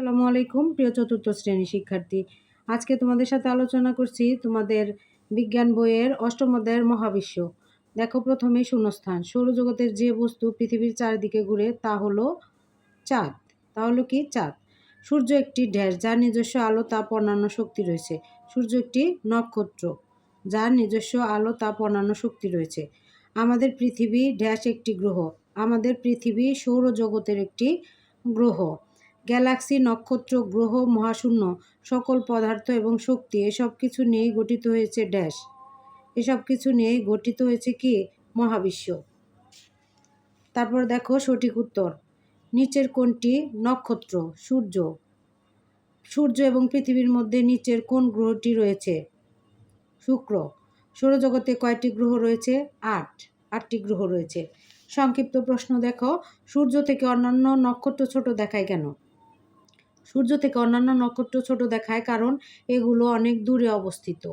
আসসালামু আলাইকুম, প্রিয় চতুর্থ শ্রেণির শিক্ষার্থী। আজকে তোমাদের সাথে আলোচনা করছি তোমাদের বিজ্ঞান বইয়ের অষ্টম অধ্যায়ের মহাবিশ্ব। দেখো প্রথমে শূন্যস্থান। সৌরজগতের যে বস্তু পৃথিবীর চারিদিকে ঘুরে তা হলো চাঁদ। তা হলো কি? চাঁদ। সূর্য একটি ড্যাশ যার নিজস্ব আলো, তাপ, অন্যান্য শক্তি রয়েছে। সূর্য একটি নক্ষত্র, যার নিজস্ব আলো, তাপ, অন্যান্য শক্তি রয়েছে। আমাদের পৃথিবী ঢ্যাস একটি গ্রহ। আমাদের পৃথিবী সৌরজগতের একটি গ্রহ। গ্যালাক্সি, নক্ষত্র, গ্রহ, মহাশূন্য, সকল পদার্থ এবং শক্তি, এসব কিছু নিয়েই গঠিত হয়েছে ড্যাশ। এসব কিছু নিয়েই গঠিত হয়েছে কি? মহাবিশ্ব। তারপর দেখো সঠিক উত্তর। নিচের কোনটি নক্ষত্র, সূর্য। সূর্য এবং পৃথিবীর মধ্যে নিচের কোন গ্রহটি রয়েছে শুক্র। সৌরজগতে কয়টি গ্রহ রয়েছে? আট। আটটি গ্রহ রয়েছে। সংক্ষিপ্ত প্রশ্ন দেখো। সূর্য থেকে অন্যান্য নক্ষত্র ছোট দেখায় কেন? সূর্য থেকে অন্যান্য নক্ষত্র ছোট দেখায় কারণ এগুলো অনেক দূরে অবস্থিত।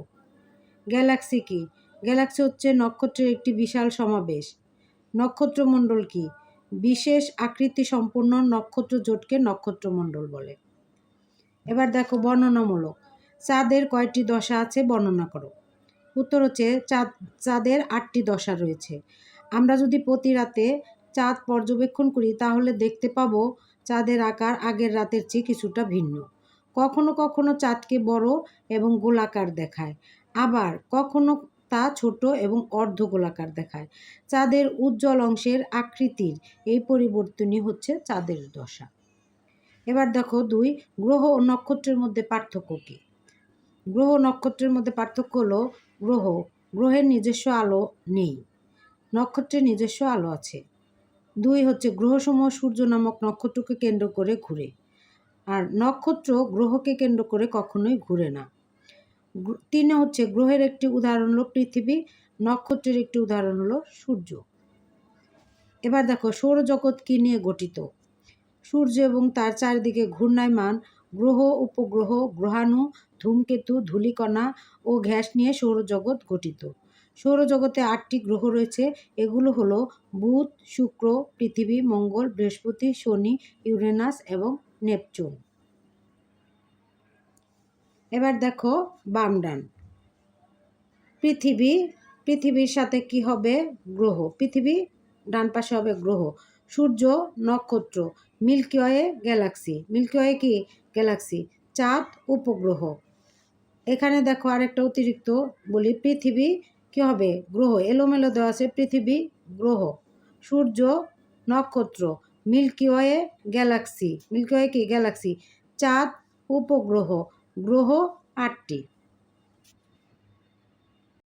গ্যালাক্সি কি? গ্যালাক্সি হচ্ছে নক্ষত্রের একটি বিশাল সমাবেশ। নক্ষত্রমণ্ডল কি? বিশেষ আকৃতি সম্পন্ন নক্ষত্র জোটকে নক্ষত্রমণ্ডল বলে। এবার দেখো বর্ণনামূলক। চাঁদের কয়টি দশা আছে বর্ণনা করো। উত্তর হচ্ছে চাঁদ, চাঁদের আটটি দশা রয়েছে। আমরা যদি প্রতি রাতে চাঁদ পর্যবেক্ষণ করি, তাহলে দেখতে পাবো চাঁদের আকার আগের রাতের চেয়ে কিছুটা ভিন্ন। কখনো কখনো চাঁদকে বড় এবং গোলাকার দেখায়। আবার কখনো তা ছোট এবং অর্ধ গোলাকার দেখায়। চাঁদের উজ্জ্বল অংশের আকৃতির এই পরিবর্তনই হচ্ছে চাঁদের দশা। এবার দেখো দুই, গ্রহ ও নক্ষত্রের মধ্যে পার্থক্য কী? গ্রহ নক্ষত্রের মধ্যে পার্থক্য হলো গ্রহ, গ্রহের নিজস্ব আলো নেই, নক্ষত্রের নিজস্ব আলো আছে। দুই হচ্ছে গ্রহসমূহ সূর্য নামক নক্ষত্রকে কেন্দ্র করে ঘুরে। আর নক্ষত্র গ্রহকে কেন্দ্র করে কখনোই ঘুরে না। তিনে হচ্ছে গ্রহের একটি উদাহরণ হলো পৃথিবী, নক্ষত্রের একটি উদাহরণ হলো সূর্য। এবার দেখো, সৌরজগৎ কী নিয়ে গঠিত? সূর্য এবং তার চারিদিকে ঘূর্ণায়মান গ্রহ, উপগ্রহ, গ্রহাণু, ধূমকেতু, ধূলিকণা ও গ্যাস নিয়ে সৌরজগৎ গঠিত। সৌরজগতে আটটি গ্রহ রয়েছে। এগুলো হলো বুধ, শুক্র, পৃথিবী, মঙ্গল, বৃহস্পতি, শনি, ইউরেনাস এবং নেপচুন। এবার দেখো বাম ডান। পৃথিবী, পৃথিবীর সাথে কি হবে? গ্রহ। পৃথিবী, ডান পাশে হবে গ্রহ। সূর্য, নক্ষত্র, milky way galaxy. Milky way কি? গ্যালাক্সি। চাঁদ, উপগ্রহ। এখানে দেখো আরেকটা অতিরিক্ত বলি। পৃথিবী কী হবে? গ্রহ। এলোমেলো দেওয়া আছে পৃথিবী গ্রহ। সূর্য, নক্ষত্র, milky way galaxy. Milky way কি? গ্যালাক্সি। চাঁদ, উপগ্রহ। গ্রহ আটটি।